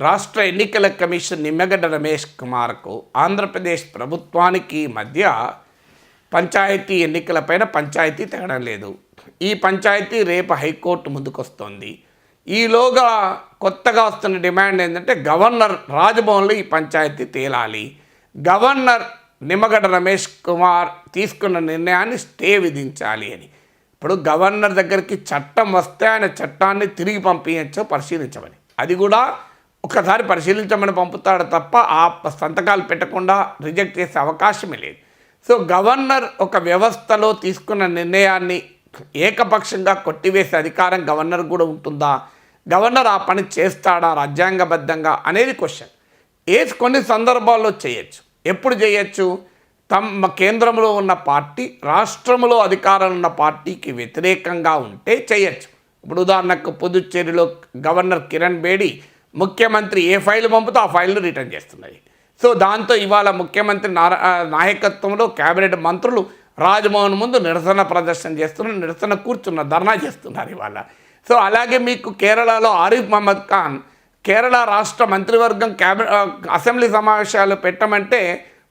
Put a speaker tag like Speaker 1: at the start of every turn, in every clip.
Speaker 1: రాష్ట్ర ఎన్నికల కమిషన్ నిమ్మగడ్డ రమేష్ కుమార్కు ఆంధ్రప్రదేశ్ ప్రభుత్వానికి మధ్య పంచాయతీ ఎన్నికలపైన పంచాయతీ తెగడం లేదు. ఈ పంచాయతీ రేపు హైకోర్టు ముందుకొస్తోంది. ఈలోగా కొత్తగా వస్తున్న డిమాండ్ ఏంటంటే గవర్నర్ రాజభవన్లో ఈ పంచాయతీ తేలాలి. గవర్నర్ నిమ్మగడ్డ రమేష్ కుమార్ తీసుకున్న నిర్ణయాన్ని స్టే విధించాలి అని. ఇప్పుడు గవర్నర్ దగ్గరికి చట్టం వస్తే ఆయన చట్టాన్ని తిరిగి పంపించచ్చో పరిశీలించమని. అది కూడా ఒకసారి పరిశీలించమని పంపుతాడు తప్ప ఆ సంతకాలు పెట్టకుండా రిజెక్ట్ చేసే అవకాశమే లేదు. సో గవర్నర్ ఒక వ్యవస్థలో తీసుకున్న నిర్ణయాన్ని ఏకపక్షంగా కొట్టివేసే అధికారం గవర్నర్ కూడా ఉంటుందా? గవర్నర్ ఆ పని చేస్తాడా రాజ్యాంగబద్ధంగా అనేది క్వశ్చన్ ఏ కొన్ని సందర్భాల్లో చేయొచ్చు. ఎప్పుడు చేయొచ్చు? తమ కేంద్రంలో ఉన్న పార్టీ రాష్ట్రంలో అధికారం ఉన్న పార్టీకి వ్యతిరేకంగా ఉంటే చేయొచ్చు. ఇప్పుడు ఉదాహరణకు పుదుచ్చేరిలో గవర్నర్ కిరణ్ బేడి ముఖ్యమంత్రి ఏ ఫైల్ పంపుతో ఆ ఫైల్ను రిటర్న్ చేస్తున్నాయి. సో దాంతో ఇవాళ ముఖ్యమంత్రి నారా నాయకత్వంలో కేబినెట్ మంత్రులు రాజ్భవన్ ముందు నిరసన ప్రదర్శన చేస్తున్నారు నిరసన కూర్చున్న ధర్నా చేస్తున్నారు ఇవాళ. సో అలాగే మీకు కేరళలో ఆరిఫ్ మహమ్మద్ ఖాన్ కేరళ రాష్ట్ర మంత్రివర్గం క్యాబినెట్ అసెంబ్లీ సమావేశాలు పెట్టమంటే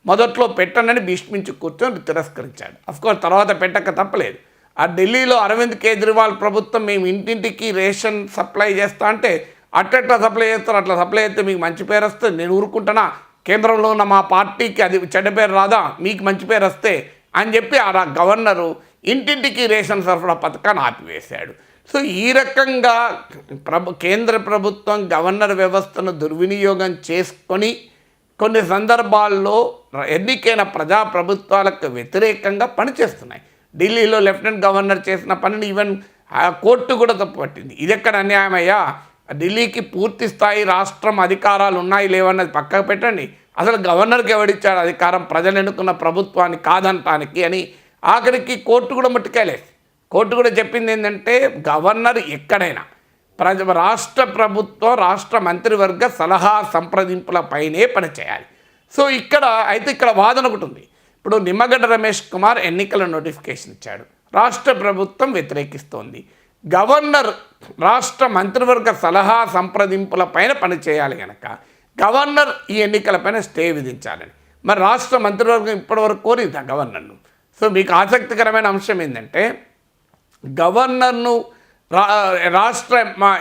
Speaker 1: మొదట్లో పెట్టనని భీష్మించి కూర్చొని తిరస్కరించాడు. అఫ్కోర్స్ తర్వాత పెట్టక తప్పలేదు. ఆ ఢిల్లీలో అరవింద్ కేజ్రీవాల్ ప్రభుత్వం మేము ఇంటింటికి రేషన్ సప్లై చేస్తా అంటే అట్టట్లా సప్లై చేస్తారు అట్లా సప్లై చేస్తే మీకు మంచి పేరు వస్తే నేను ఊరుకుంటున్నా కేంద్రంలో ఉన్న మా పార్టీకి అది చెడ్డ పేరు రాదా? మీకు మంచి పేరు వస్తే అని చెప్పి ఆ గవర్నరు ఇంటింటికి రేషన్ సరఫరా పథకాన్ని ఆపివేశాడు. సో ఈ రకంగా ప్రభు కేంద్ర ప్రభుత్వం గవర్నర్ వ్యవస్థను దుర్వినియోగం చేసుకొని కొన్ని సందర్భాల్లో ఎన్నికైన ఎన్నికైన ప్రజాప్రభుత్వాలకు వ్యతిరేకంగా పనిచేస్తున్నాయి. ఢిల్లీలో లెఫ్టినెంట్ గవర్నర్ చేసిన పనిని ఈవెన్ కోర్టు కూడా తప్పు పట్టింది ఇది ఎక్కడ అన్యాయమయ్యా? ఢిల్లీకి పూర్తి స్థాయి రాష్ట్రం అధికారాలు ఉన్నాయి లేవన్నది పక్కకు పెట్టండి. అసలు గవర్నర్కి ఎవడిచ్చాడు అధికారం? ప్రజలు ఎన్నుకున్న ప్రభుత్వాన్ని కాదనటానికి అని ఆఖరికి కోర్టు కూడా ముట్టుకెళ్ళేసి కోర్టు కూడా చెప్పింది ఏంటంటే గవర్నర్ ఎక్కడైనా ప్రజ రాష్ట్ర ప్రభుత్వం రాష్ట్ర మంత్రివర్గ సలహా సంప్రదింపులపైనే పనిచేయాలి సో ఇక్కడ అయితే ఇక్కడ వాదన ఒకటి ఉంది. ఇప్పుడు నిమ్మగడ్డ రమేష్ కుమార్ ఎన్నికల నోటిఫికేషన్ ఇచ్చాడు. రాష్ట్ర ప్రభుత్వం వ్యతిరేకిస్తోంది. గవర్నర్ రాష్ట్ర మంత్రివర్గ సలహా సంప్రదింపుల పైన పనిచేయాలి కనుక గవర్నర్ ఈ ఎన్నికలపైన స్టే విధించాలని. మరి రాష్ట్ర మంత్రివర్గం ఇప్పటివరకు కోరింది ఆ గవర్నర్ను? సో మీకు ఆసక్తికరమైన అంశం ఏంటంటే గవర్నర్ను రా రాష్ట్ర మా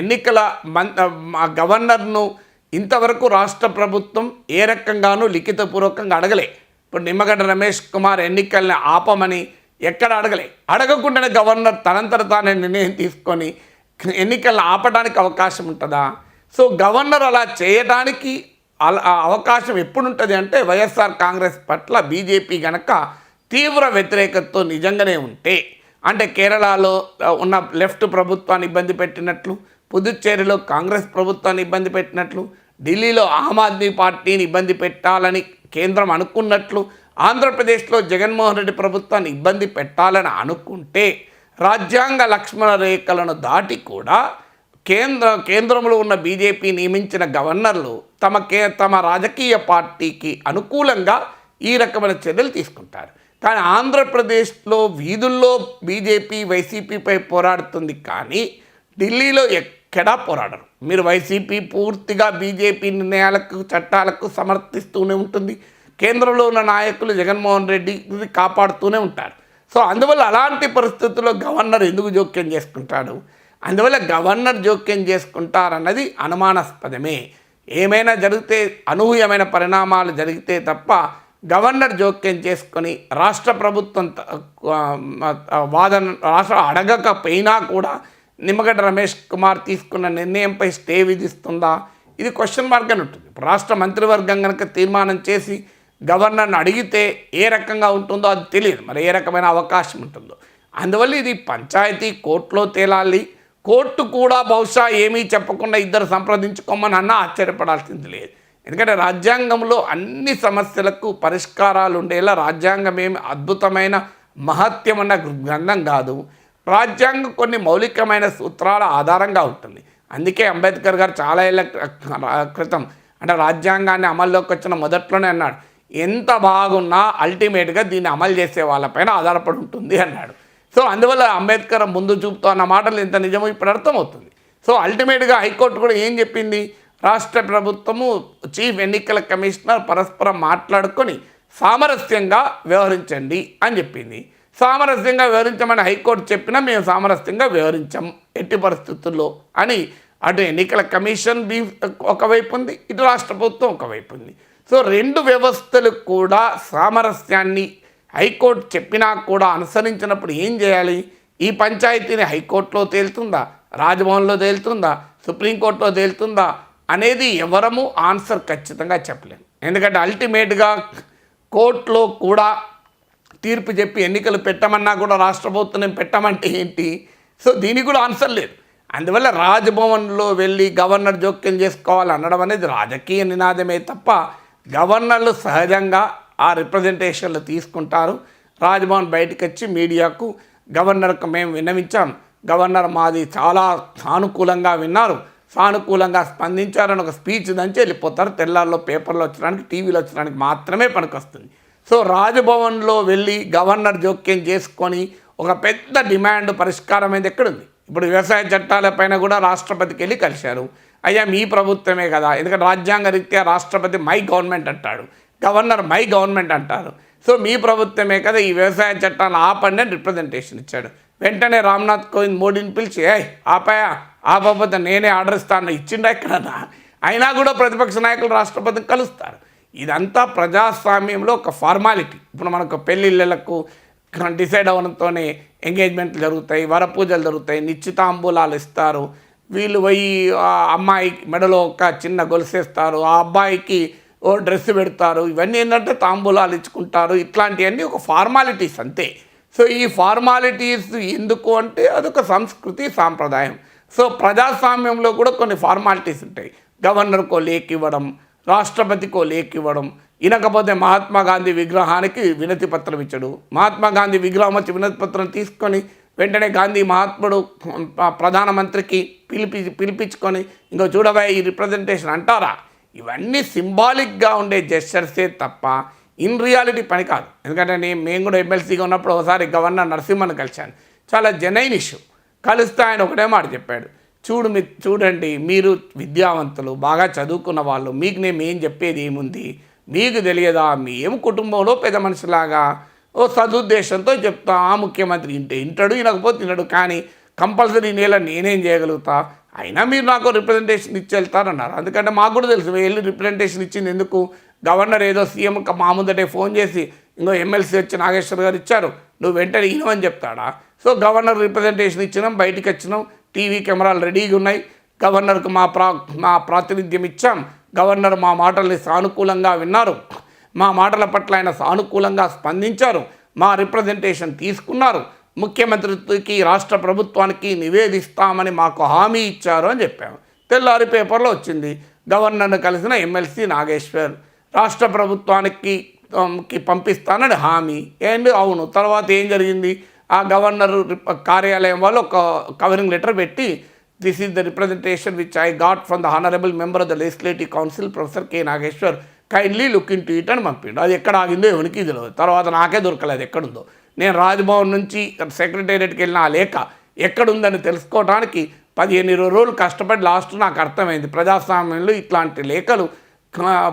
Speaker 1: ఎన్నికల మన్ మా గవర్నర్ను ఇంతవరకు రాష్ట్ర ప్రభుత్వం ఏ రకంగానూ లిఖితపూర్వకంగా అడగలే. ఇప్పుడు నిమ్మగడ్డ రమేష్ కుమార్ ఎన్నికల్ని ఆపమని ఎక్కడ అడగలే. అడగకుండానే గవర్నర్ తనంతట తానే నిర్ణయం తీసుకొని ఎన్నికలను ఆపడానికి అవకాశం ఉంటుందా? సో గవర్నర్ అలా చేయడానికి అవకాశం ఎప్పుడు ఉంటుంది అంటే వైఎస్ఆర్ కాంగ్రెస్ పట్ల బీజేపీ గనక తీవ్ర వ్యతిరేకతతో నిజంగానే ఉంటే అంటే కేరళలో ఉన్న లెఫ్ట్ ప్రభుత్వాన్ని ఇబ్బంది పెట్టినట్లు పుదుచ్చేరిలో కాంగ్రెస్ ప్రభుత్వాన్ని ఇబ్బంది పెట్టినట్లు ఢిల్లీలో ఆమ్ ఆద్మీ పార్టీని ఇబ్బంది పెట్టాలని కేంద్రం అనుకున్నట్లు ఆంధ్రప్రదేశ్లో జగన్మోహన్ రెడ్డి ప్రభుత్వాన్ని ఇబ్బంది పెట్టాలని అనుకుంటే రాజ్యాంగ లక్ష్మణ రేఖలను దాటి కూడా కేంద్ర కేంద్రంలో ఉన్న బీజేపీ నియమించిన గవర్నర్లు తమ కే తమ రాజకీయ పార్టీకి అనుకూలంగా ఈ రకమైన చర్యలు తీసుకుంటారు. కానీ ఆంధ్రప్రదేశ్లో వీధుల్లో బీజేపీ వైసీపీపై పోరాడుతుంది కానీ ఢిల్లీలో ఎక్కడా పోరాడరు. మీరు వైసీపీ పూర్తిగా బీజేపీ నిర్ణయాలకు చట్టాలకు సమర్థిస్తూనే ఉంటుంది. కేంద్రంలో ఉన్న నాయకులు జగన్మోహన్ రెడ్డి కాపాడుతూనే ఉంటారు. సో అందువల్ల అలాంటి పరిస్థితుల్లో గవర్నర్ ఎందుకు జోక్యం చేసుకుంటాడు? అందువల్ల గవర్నర్ జోక్యం చేసుకుంటారన్నది అనుమానాస్పదమే. ఏమైనా జరిగితే అనూహ్యమైన పరిణామాలు జరిగితే తప్ప గవర్నర్ జోక్యం చేసుకొని రాష్ట్ర ప్రభుత్వం త- వాదన రాష్ట్ర అడగకపోయినా కూడా నిమ్మగడ్డ రమేష్ కుమార్ తీసుకున్న నిర్ణయంపై స్టే విధిస్తుందా? ఇది క్వశ్చన్ మార్క్ అని ఉంటుంది. ఇప్పుడు రాష్ట్ర మంత్రివర్గం కనుక తీర్మానం చేసి గవర్నర్ని అడిగితే ఏ రకంగా ఉంటుందో అది తెలియదు. మరి ఏ రకమైన అవకాశం ఉంటుందో. అందువల్ల ఇది పంచాయతీ కోర్టులో తేలాలి. కోర్టు కూడా బహుశా ఏమీ చెప్పకుండా ఇద్దరు సంప్రదించుకోమని అన్నా ఆశ్చర్యపడాల్సింది లేదు. ఎందుకంటే రాజ్యాంగంలో అన్ని సమస్యలకు పరిష్కారాలు ఉండేలా రాజ్యాంగం ఏమి అద్భుతమైన మహత్యమన్న గ్రంథం కాదు. రాజ్యాంగం కొన్ని మౌలికమైన సూత్రాల ఆధారంగా ఉంటుంది. అందుకే అంబేద్కర్ గారు చాలా ఏళ్ళ క్రితం అంటే రాజ్యాంగాన్ని అమల్లోకి వచ్చిన మొదట్లోనే అన్నాడు. ఎంత బాగున్నా అల్టిమేట్గా దీన్ని అమలు చేసే వాళ్ళపైన ఆధారపడి ఉంటుంది అన్నాడు. సో అందువల్ల అంబేద్కర్ ముందు చూపుతూ అన్న మాటలు ఎంత నిజమో ఇప్పుడు అర్థమవుతుంది. సో అల్టిమేట్గా హైకోర్టు కూడా ఏం చెప్పింది? రాష్ట్ర ప్రభుత్వము చీఫ్ ఎన్నికల కమిషనర్ పరస్పరం మాట్లాడుకొని సామరస్యంగా వ్యవహరించండి అని చెప్పింది. సామరస్యంగా వ్యవహరించమని హైకోర్టు చెప్పినా మేము సామరస్యంగా వ్యవహరించాం. ఎట్టి పరిస్థితుల్లో అని అటు ఎన్నికల కమిషన్ బీ ఒకవైపు ఉంది ఇటు రాష్ట్ర ప్రభుత్వం ఒకవైపు ఉంది. సో రెండు వ్యవస్థలు కూడా సామరస్యాన్ని హైకోర్టు చెప్పినా కూడా అనుసరించినప్పుడు ఏం చేయాలి? ఈ పంచాయతీని హైకోర్టులో తేలుతుందా? రాజభవన్లో తేలుతుందా? సుప్రీంకోర్టులో తేలుతుందా? అనేది ఎవరము ఆన్సర్ ఖచ్చితంగా చెప్పలేము. ఎందుకంటే అల్టిమేట్గా కోర్టులో కూడా తీర్పు చెప్పి ఎన్నికలు పెట్టమన్నా కూడా రాష్ట్ర ప్రభుత్వం పెట్టమంటే ఏంటి? సో దీనికి కూడా ఆన్సర్ లేదు. అందువల్ల రాజ్భవన్లో వెళ్ళి గవర్నర్ జోక్యం చేసుకోవాలి అనడం అనేది రాజకీయ నినాదమే తప్ప గవర్నర్లు సహజంగా ఆ రిప్రజెంటేషన్లు తీసుకుంటారు. రాజ్భవన్ బయటకు వచ్చి మీడియాకు గవర్నర్కు మేము విన్నవించాం. గవర్నర్ మాది చాలా సానుకూలంగా విన్నారు. సానుకూలంగా స్పందించారని ఒక స్పీచ్ దంచి వెళ్ళిపోతారు. తెల్లల్లో పేపర్లో వచ్చడానికి టీవీలో వచ్చడానికి మాత్రమే పనికొస్తుంది. సో రాజ్భవన్లో వెళ్ళి గవర్నర్ జోక్యం చేసుకొని ఒక పెద్ద డిమాండ్ పరిష్కారం అనేది ఎక్కడుంది? ఇప్పుడు వ్యవసాయ చట్టాలపైన కూడా రాష్ట్రపతికి వెళ్ళి కలిశారు. అయ్యా మీ ప్రభుత్వమే కదా. ఎందుకంటే రాజ్యాంగ రీత్యా రాష్ట్రపతి మై గవర్నమెంట్ అంటాడు. గవర్నర్ మై గవర్నమెంట్ అంటారు. సో మీ ప్రభుత్వమే కదా ఈ వ్యవసాయ చట్టాలను ఆపండి అని రిప్రజెంటేషన్ ఇచ్చాడు. వెంటనే రామ్నాథ్ కోవింద్ మోడీని పిలిచి ఏ ఆపాయా? ఆపకపోతే నేనే ఆర్డర్ ఇస్తాను. ఇచ్చిండా ఎక్కడన్నా? అయినా కూడా ప్రతిపక్ష నాయకులు రాష్ట్రపతిని కలుస్తారు. ఇదంతా ప్రజాస్వామ్యంలో ఒక ఫార్మాలిటీ. ఇప్పుడు మనకు పెళ్ళిళ్ళకు డిసైడ్ అవ్వడంతోనే ఎంగేజ్మెంట్లు జరుగుతాయి వరపూజలు జరుగుతాయి నిశ్చితాంబూలాలు ఇస్తారు. వీళ్ళు పోయి ఆ అమ్మాయి మెడలో ఒక చిన్న గొలుసేస్తారు ఆ అబ్బాయికి ఓ డ్రెస్ పెడతారు. ఇవన్నీ ఏంటంటే తాంబూలాలు ఇచ్చుకుంటారు. ఇట్లాంటివన్నీ ఒక ఫార్మాలిటీస్ అంతే. సో ఈ ఫార్మాలిటీస్ ఎందుకు అంటే అదొక సంస్కృతి సాంప్రదాయం. సో ప్రజాస్వామ్యంలో కూడా కొన్ని ఫార్మాలిటీస్ ఉంటాయి. గవర్నర్కో లేక్ ఇవ్వడం రాష్ట్రపతికో లేక్ ఇవ్వడం ఇనకపోతే మహాత్మా గాంధీ విగ్రహానికి వినతి పత్రం ఇచ్చాడు. మహాత్మా గాంధీ విగ్రహం వచ్చి వినతి పత్రం తీసుకొని వెంటనే గాంధీ మహాత్ముడు ప్రధానమంత్రికి పిలిపి పిలిపించుకొని ఇంకో చూడబోయే ఈ రిప్రజెంటేషన్ అంటారా? ఇవన్నీ సింబాలిక్గా ఉండే జెస్టర్సే తప్ప ఇన్ రియాలిటీ పని కాదు. ఎందుకంటే నేను మేము కూడా ఎమ్మెల్సీగా ఉన్నప్పుడు ఒకసారి గవర్నర్ నరసింహన్ కలిశాను. చాలా జనైన్ ఇష్యూ కలిస్తే ఆయన ఒకటే మాట చెప్పాడు. చూడు మీ చూడండి మీరు విద్యావంతులు బాగా చదువుకున్న వాళ్ళు మీకు నేను ఏం చెప్పేది ఏముంది? మీకు తెలియదా? మీ ఏం కుటుంబంలో పెద్ద మనిషిలాగా ఓ సదుద్దేశంతో చెప్తా ఆ ముఖ్యమంత్రి ఇంటే ఇంటాడు వినకపోతే తినడు కానీ కంపల్సరీ నేల నేనేం చేయగలుగుతా? అయినా మీరు నాకు రిప్రజెంటేషన్ ఇచ్చి వెళ్తారన్నారు ఎందుకంటే మాకు కూడా తెలుసు వెళ్ళి రిప్రజెంటేషన్ ఇచ్చింది ఎందుకు? గవర్నర్ ఏదో సీఎం మా ముందటే ఫోన్ చేసి ఇంకో ఎమ్మెల్సీ వచ్చి నాగేశ్వర్ గారు ఇచ్చారు నువ్వు వెంటనే ఇనవని చెప్తాడా? సో గవర్నర్ రిప్రజెంటేషన్ ఇచ్చినాం బయటికి వచ్చినాం టీవీ కెమెరాలు రెడీగా ఉన్నాయి. గవర్నర్కు మా ప్రా మా ప్రాతినిధ్యం ఇచ్చాం. గవర్నర్ మా మాటల్ని సానుకూలంగా విన్నారు. మా మాటల పట్ల ఆయన సానుకూలంగా స్పందించారు. మా రిప్రజెంటేషన్ తీసుకున్నారు. ముఖ్యమంత్రికి రాష్ట్ర ప్రభుత్వానికి నివేదిస్తామని మాకు హామీ ఇచ్చారు అని చెప్పాము. తెల్లారి పేపర్లో వచ్చింది. గవర్నర్ను కలిసిన ఎమ్మెల్సీ నాగేశ్వర్ రాష్ట్ర ప్రభుత్వానికి పంపిస్తానని హామీ. అండ్ అవును. తర్వాత ఏం జరిగింది? ఆ గవర్నర్ కార్యాలయం వాళ్ళు ఒక కవరింగ్ లెటర్ పెట్టి this is the representation which I got from the honourable member of the legislative council professor K Nageshwar kindly look into it అని పంపిండు. అది ఎక్కడ ఆగిందో ఎవరికి తెలియదు తర్వాత నాకే దొరకలేదు ఎక్కడుందో. నేను రాజ్భవన్ నుంచి సెక్రటేరియట్కి వెళ్ళిన ఆ లేఖ ఎక్కడుందని తెలుసుకోవడానికి పదిహేను ఇరవై రోజులు కష్టపడి లాస్ట్ నాకు అర్థమైంది. ప్రజాస్వామ్యంలో ఇట్లాంటి లేఖలు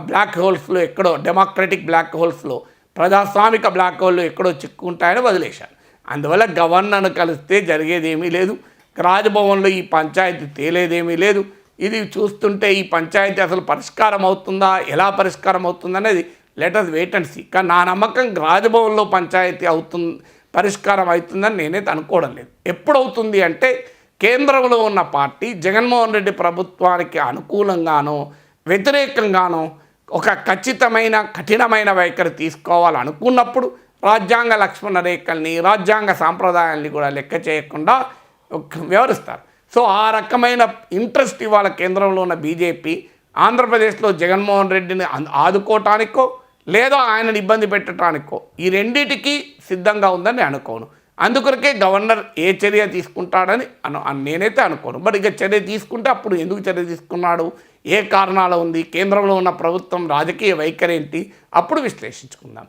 Speaker 1: బ్లాక్ హోల్స్లో ఎక్కడో డెమోక్రటిక్ బ్లాక్ హోల్స్లో ప్రజాస్వామిక బ్లాక్ హోల్లో ఎక్కడో చిక్కుంటాయని వదిలేశాను. అందువల్ల గవర్నర్ను కలిస్తే జరిగేదేమీ లేదు. రాజ్భవన్లో ఈ పంచాయతీ తేలేదేమీ లేదు. ఇది చూస్తుంటే ఈ పంచాయతీ అసలు పరిష్కారం అవుతుందా? ఎలా పరిష్కారం అవుతుందనేది లెటర్స్ వెయిట్ అండ్ సీ కానీ నా నమ్మకం రాజభవన్లో పంచాయతీ అవుతుంది పరిష్కారం అవుతుందని నేనైతే అనుకోవడం లేదు. ఎప్పుడవుతుంది అంటే కేంద్రంలో ఉన్న పార్టీ జగన్మోహన్ రెడ్డి ప్రభుత్వానికి అనుకూలంగానో వ్యతిరేకంగానో ఒక ఖచ్చితమైన కఠినమైన వైఖరి తీసుకోవాలనుకున్నప్పుడు రాజ్యాంగ లక్ష్మణ రేఖల్ని రాజ్యాంగ సాంప్రదాయాల్ని కూడా లెక్క చేయకుండా వ్యవహరిస్తారు. సో ఆ రకమైన ఇంట్రెస్ట్ ఇవాళ కేంద్రంలో ఉన్న బీజేపీ ఆంధ్రప్రదేశ్లో జగన్మోహన్ రెడ్డిని ఆదుకోవటానికో లేదా ఆయనను ఇబ్బంది పెట్టడానికో ఈ రెండింటికి సిద్ధంగా ఉందని అనుకోను. అందుకొరకే గవర్నర్ ఏ చర్య తీసుకుంటాడని అను నేనైతే అనుకోను. బట్ ఇక చర్య తీసుకుంటే అప్పుడు ఎందుకు చర్య తీసుకున్నాడు? ఏ కారణాలు ఉంది? కేంద్రంలో ఉన్న ప్రభుత్వం రాజకీయ వైఖరి ఏంటి? అప్పుడు విశ్లేషించుకుందాం.